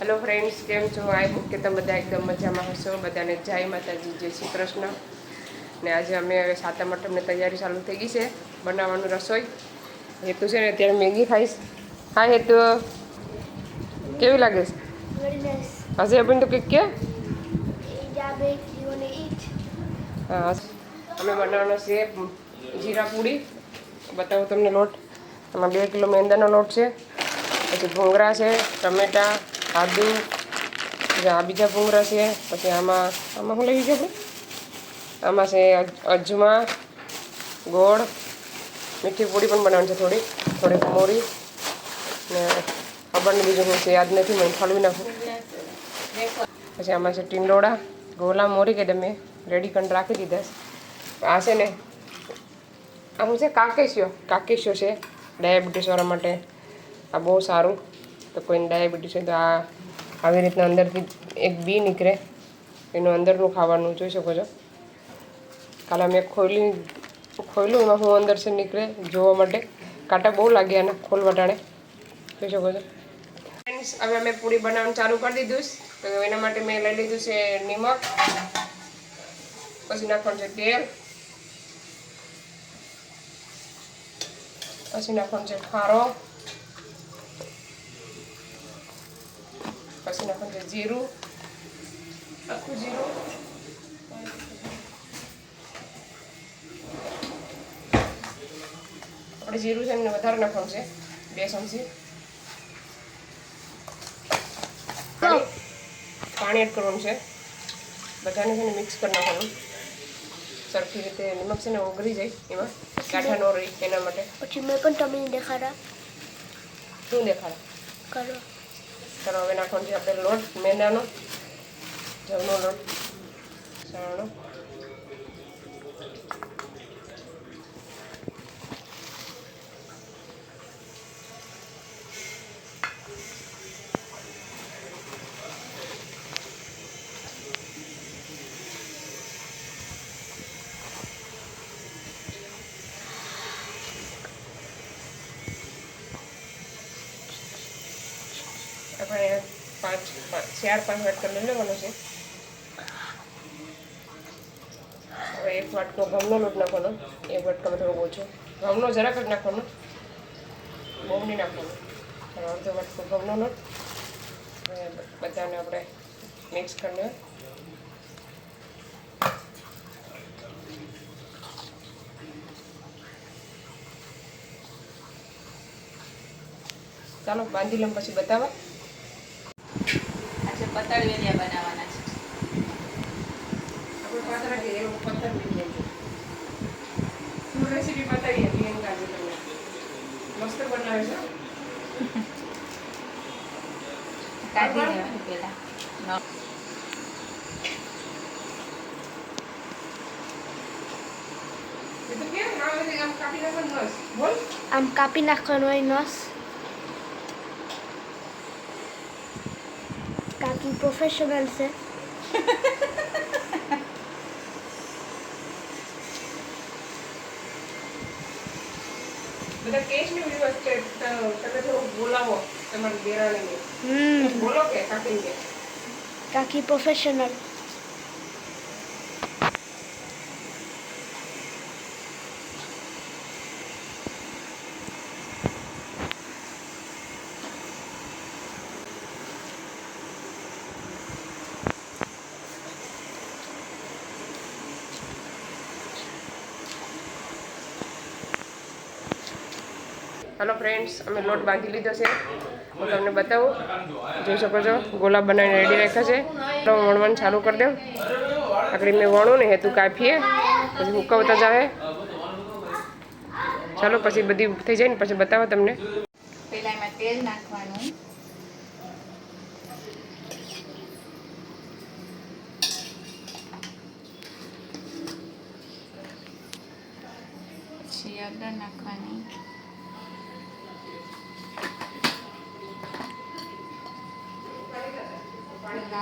Hello friends કેમ છો? I hope કે તમે બધા એકદમ મજામાં હશો. બધાને જય માતાજી જય શ્રી કૃષ્ણ. ને આજે અમે હવે સાતમ આઠમની તૈયારી ચાલુ થઈ ગઈ છે બનાવવાનું રસોઈ. હેતુ છે ને અત્યારે મેગી ખાઈશ. હા હેતુ કેવી લાગે? છે હશે પણ તો કંઈક કે? અમે બનાવવાનો છે જીરા પૂરી. બતાવું તમને લોટ. એમાં બે કિલો મેંદાનો લોટ છે. પછી ભૂંગળા છે ટમેટાં આદુ પછી આ બીજા ભૂંગળા છે, પછી આમાં આમાં શું લઈ ગયું આપણે? આમાં છે અજમા, ગોળ, મીઠી પૂરી પણ બનાવવાની છે થોડી, થોડીક મોરી, ને ખબર બીજું હું છે, યાદ નથી, મને ફાળવી નાખું. પછી આમાં છે ટીંડોળા, ગોલા, મોરી કે તમે રેડી કરીને રાખી દીધા આ છે ને, આ શું છે કાકેશિયો કાકેશિયો છે ડાયાબિટીસવાળા માટે. આ બહુ સારું. તો કોઈને ડાયાબિટીસ હોય તો આ આવી રીતના અંદરથી એક બી નીકળે. એનું અંદરનું ખાવાનું જોઈ શકો છો. કાલે મેં ખોલી ખોલ્યું, એમાં હું અંદર છે નીકળે જોવા માટે. કાંટા બહુ લાગ્યા એના ખોલ ટાણે. જોઈ શકો છો. ફ્રેન્ડ્સ હવે અમે પૂરી બનાવવાનું ચાલુ કરી દીધું. તો એના માટે મેં લઈ લીધું છે નિમક, પછી નાખવાનું છે તેલ, પછી નાખવાનું છે ખારો. પછી નાખવાનું છે જીરું. આખું જીરું. આપણે જીરું છે ને વધારે નાખવાનું છે. બે ચમચી. પાણી પાણી એડ કરવાનું છે. બધાને છે ને મિક્સ કરી નાખવાનું. સરખી રીતે નિમક છે ને ઓગળી જાય એમાં. ગાંઠા ન રહી એના માટે. પછી મેં પણ તમને દેખાડા શું દેખાડા કરો. ચાલો હવે નાખવાનું છે આપણે લોટ મેંદાનો જવનો લોટ ચણાનો. ચાર પાંચ વાટકા લઈ લેવાનો છે. હવે એક વાટકો ઘઉંનો લોટ નાખવાનો. એક વાટકામાં થોડો ઓછો. ઘઉંનો જરાક જ નાખવાનો. બહુ નહીં નાખવાનો. અડધો વાટકો ઘઉંનો લોટ બધાને આપણે મિક્સ કરી લેવા ચાલો, બાંધી લઉં પછી બતાવવા. આજે પતળ વેલિયા બનાવવાના છે. રેસીપી બતાવીએ પ્રિયંકા મસ્ત બનાવે છે. કાઢી લેવાનું પેલા આમ કાપી નાખવાનો હોય નસ કાકી પ્રોફેશનલ છે બધા કેસની વીડિયો છે તો તમે થોડું બોલાવો તમારી દેરાણીને હમ બોલો કે કાપીને કે કાકી પ્રોફેશનલ હલો ફ્રેન્ડ્સ અમે લોટ બાંધી લીધો છે. હું તમને બતાવું. જોઈ શકો છો ગોલા બનાવીને રેડી રાખ્યા છે. તો વણવાનું ચાલુ કરી દઉં. આકડી મેં વણું ને હેતુ કાપીએ. પછી હુકવતા જાવે. ચાલો, પછી બધી થઈ જાય ને, પછી બતાવો તમને. પહેલાં એમાં તેલ નાખવાનું. નાખવાની.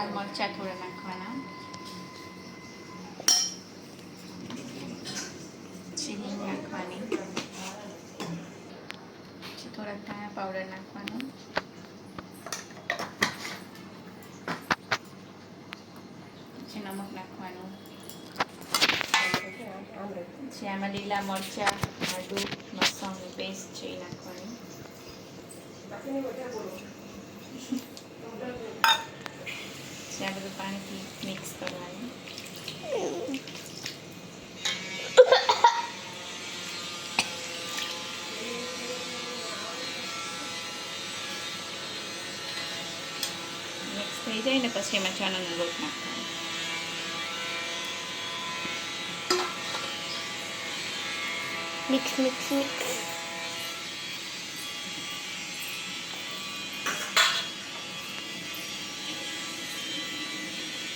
લાલ મરચાં થોડા નાખવાના ચીની નાખવાની થોડાક ધાણા પાવડર નાખવાનો પછી નમક નાખવાનું જે આમાં લીલા મરચાં આદુ લસણની પેસ્ટ છે એ બાકીની બધા બોલો. પછી આ બધું પાણીથી મિક્સ કરવાનું મિક્સ થઈ જાય ને પછી એમાં ચણાનો લોટ નાખવાનો મિક્સ મિક્સ મિક્સ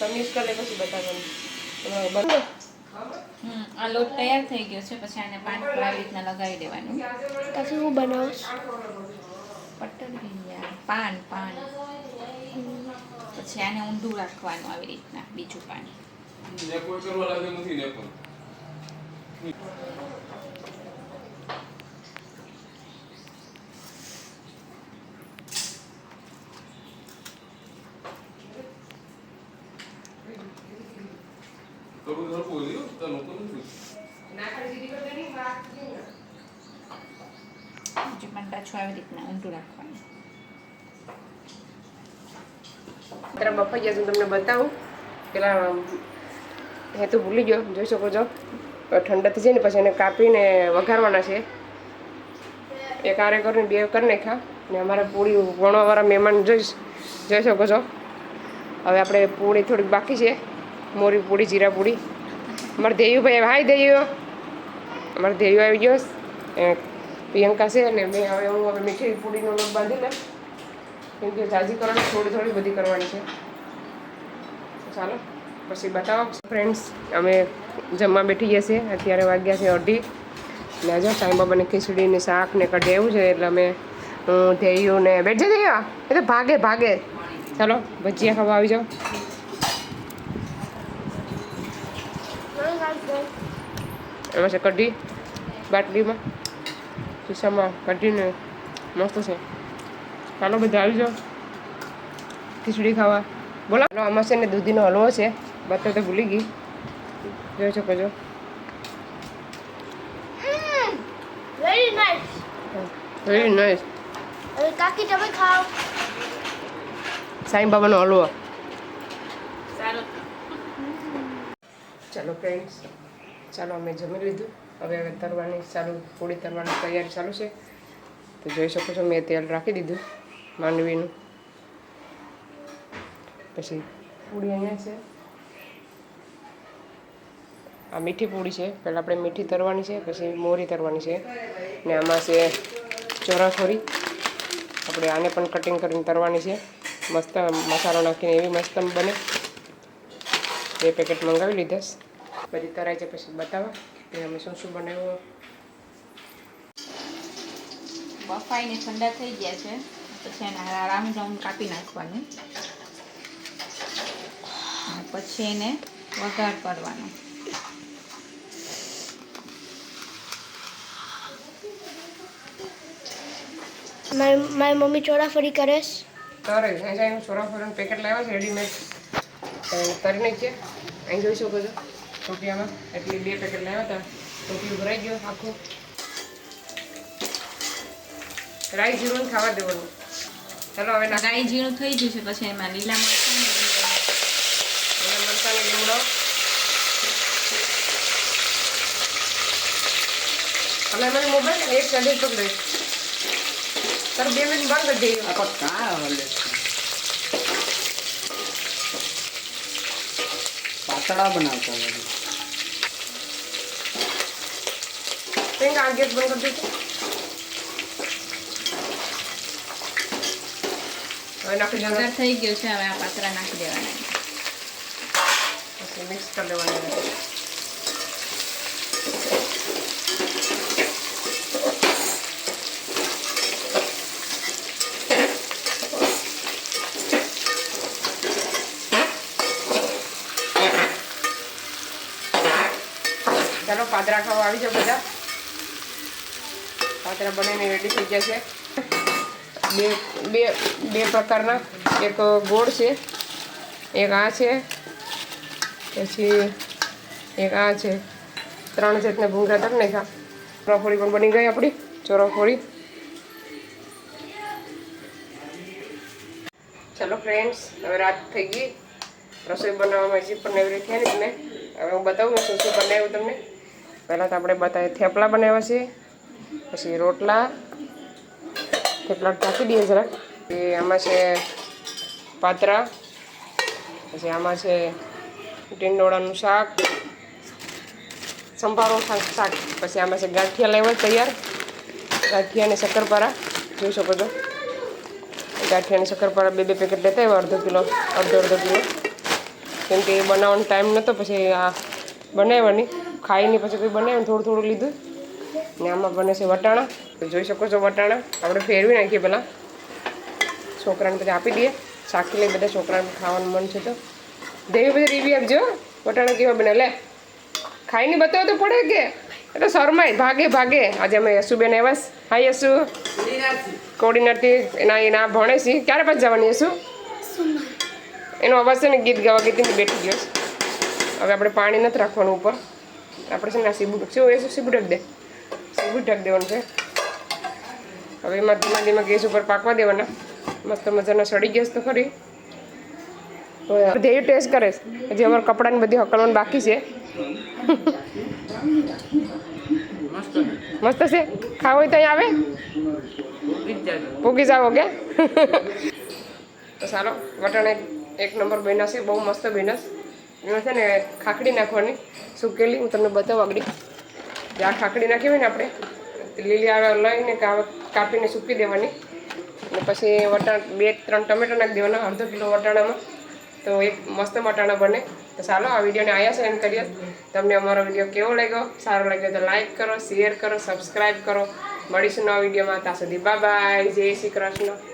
તમે મિક્સ કરી પછી બતાવવાનું આ લોટ તૈયાર થઈ ગયો છે પછી આને પાણી પર આવી રીતના લગાવી દેવાનું. પછી હું બનાવીશ. પટ્ટર ભીંડિયા પાન પાન. પછી આને ઊંધું રાખવાનું આવી રીતના બીજું પાણી ને કોઈ કરવા લાગે નથી ને પણ થોડું થોડું બોલ્યું તો લોકો નથી બીજું પણ પાછું આવી રાખવાનું. અત્યારે બફાઈ ગયા છે તમને બતાવું. પેલા હે તો ભૂલી ગયો, જોઈ શકો છો. ઠંડા થઈ જાય ને પછી એને કાપીને વઘારવાના છે. એક આરે કરીને બે કરી નાખ્યા. ને અમારે પૂરી વણવાવાળા મહેમાન જોઈ જોઈ શકો છો. હવે આપણે પૂરી થોડીક બાકી છે. મોરી પૂરી, જીરા પૂરી. અમારે દેયુભાઈ હાય દેયુ. અમારે દેયુ આવી ગયો. એ પ્રિયંકા છે ને મેં હવે હું હવે મીઠી પૂરીનો લોટ બાંધી લઉં કેમ કે જાજી કરવાની થોડી થોડી બધી કરવાની છે. ચાલો પછી બતાવો ફ્રેન્ડ્સ અમે જમવા બેઠી ગયા છીએ અત્યારે વાગ્યા છે અઢી. ને જો સાંઈબાબાની ખીચડી ને શાક ને કઢી એવું છે એટલે અમે હું ધૈયું ને બેઠજે થયા એ તો ભાગે ભાગે. ચાલો ભજીયા ખાવા આવી જાઓ. એમાં છે કઢી બાટલીમાં. શીશામાં કઢીને મસ્ત છે. ચાલો બધા આવી જાઓ. ખીચડી ખાવા. બોલો. આમાં છે ને દૂધીનો હલવો છે. બતા તો ભૂલી ગઈ. જોઈ શકો છો. વેરી નાઇસ વેરી નાઇસ કાકી તમે ખાઓ. સાંઈ બાબાનો હલવો. સારું. ચાલો ફ્રેન્ડ્સ ચાલો અમે જમી લીધું. હવે હવે તરવાની ચાલુ પૂરી તરવાની તૈયારી ચાલુ છે. તો જોઈ શકો છો, મેં તેલ રાખી દીધું માંડવીનું. પછી પૂરી અહીંયા છે. આ મીઠી પૂરી છે. પહેલાં આપણે મીઠી તરવાની છે, પછી મોરી તરવાની છે. ને આમાં છે ચોરાખોરી આપણે આને પણ કટિંગ કરીને તરવાની છે. મસ્ત મસાલો નાખીને એવી મસ્ત બને. બે પેકેટ મંગાવી લીધા પછી તરાય છે, પછી બતાવવા. કે અમે શું શું બનાવ્યું. બફાઈને ઠંડા થઈ ગયા છે. પછી એને આરામ રાઉન્ડ કાપી નાખવાનું. પછી એને વઘાર કરવાનો. મારી મારી મમ્મી ચોરાફરી કરે છે. તરે અહીં જાય ચોરાફરીનું પેકેટ લાવ્યા છે રેડીમેડ તરી નાખીએ અહીં જોઈ શકો છો. ટોપિયામાં એટલે બે પેકેટ લાવ્યા હતા. ટોપિયું ભરાઈ ગયો આખું. રાઈ જીરું ખાવા દેવાનું. ચાલો હવે રાઈ જીણું થઈ ગયું છે પછી એમાં લીલા મરચાં ને લીલા મરચાંનો લીમડો. અમે મને મોબાઈલ એક સેન્ડવિચ પકડે તાર બે મિનિટ બંધ કરી દઈએ પાતળા બનાવતા હોય કંઈક આ ગેસ બંધ કરી દેવાનું. વઘાર થઈ ગયો છે હવે આ પાતળા નાખી દેવાના પછી મિક્સ કરી દેવાનું પાતરા ખાવા આવી જાઓ બધા. પાતરા બનાવીને રેડી થઈ ગયા છે. બે બે બે પ્રકારના. એક ગોળ છે, એક આ છે, પછી એક આ છે. ત્રણ જાતના ભૂંગરા તક નાખ્યા. ચોરાફોળી પણ બની ગઈ આપણી, ચોરાફોળી. ચલો ફ્રેન્ડ્સ હવે રાત થઈ ગઈ. રસોઈ બનાવવામાં હજી પણ એવી રીતે ને. હવે હું બતાવું શું શું બનાવ્યું તમને. પહેલાં તો આપણે બતાવીએ થેપલા બનાવ્યા છે, પછી રોટલા, થેપલા ઢાંકી દઈએ જરાક. એ આમાં છે પાતરા, પછી આમાં છે ટીંડોળાનું શાક, સંભારો શાક શાક. પછી આમાં છે ગાંઠિયા લેવા તૈયાર. ગાંઠિયા અને શક્કરપારા, જોઈ શકો છો. ગાંઠિયા અને શક્કરપારા બે બે પેકેટ લેતા આવ્યા, અડધો કિલો અડધો અડધો કિલો. કેમ કે એ બનાવવાનો ટાઈમ નહોતો પછી આ બનાવવાની ખાઈને પછી કોઈ બનાવ્યું થોડું થોડું લીધું. ને આમાં બને છે વટાણા. તો જોઈ શકો છો વટાણા. આપણે ફેરવી નાખીએ પહેલાં. છોકરાને પછી આપી દઈએ. સાખી લઈ બધા છોકરાને ખાવાનું મન છે તો. દેવી બધી રીવી આપજો વટાણા કેવા બને? લે. ખાઈને બતાવો તો પડે કે. એટલે શરમાય. ભાગે ભાગે. આજે અમે યશુબેન આવ્યા. હા યશુ. કોર્ડિનેટથી એના એના ભણે છે. ક્યારે પાછું જવાની યશુ? એનો અવાજ છે ને ગીત ગાવા ગીતની બેઠી ગયો હવે આપણે પાણી નથી રાખવાનું ઉપર. આપણે છે ને સીબું શું એ સીબુ ઢક દે સીબું ઢક દેવાનું છે હવે એમાં ધીમા ધીમા ગેસ ઉપર પાકવા દેવાના મસ્ત મજાના સડી ગેસ તો ખરી હવે ધેય ટેસ્ટ કરે. હજી અમારા કપડાની બધી હકલવાનું બાકી છે મસ્ત છે ખાવ હોય તો અહીં આવે પૂગી જાવ કે તો ચાલો વટાણા એક નંબર બન્યા છે બહુ મસ્ત બન્યા છે એમાં છે ને ખાખડી નાખવાની. સુકેલી હું તમને બતાવું આગળ. જે આ ખાખડી નાખી હોય ને આપણે લીલી આ લઈને કાપીને સૂકી દેવાની. અને પછી વટાણ, બે, ત્રણ ટમેટા નાખી દેવાના, અડધો કિલો વટાણામાં. તો એક મસ્ત વટાણા બને. તો ચાલો, આ વિડીયોને આયા છે એમ કરીએ. તમને અમારો વીડિયો કેવો લાગ્યો? સારો લાગ્યો તો લાઈક કરો શેર કરો સબસ્ક્રાઈબ કરો. મળીશું નવા વિડીયોમાં. ત્યાં સુધી બાય જય શ્રી કૃષ્ણ.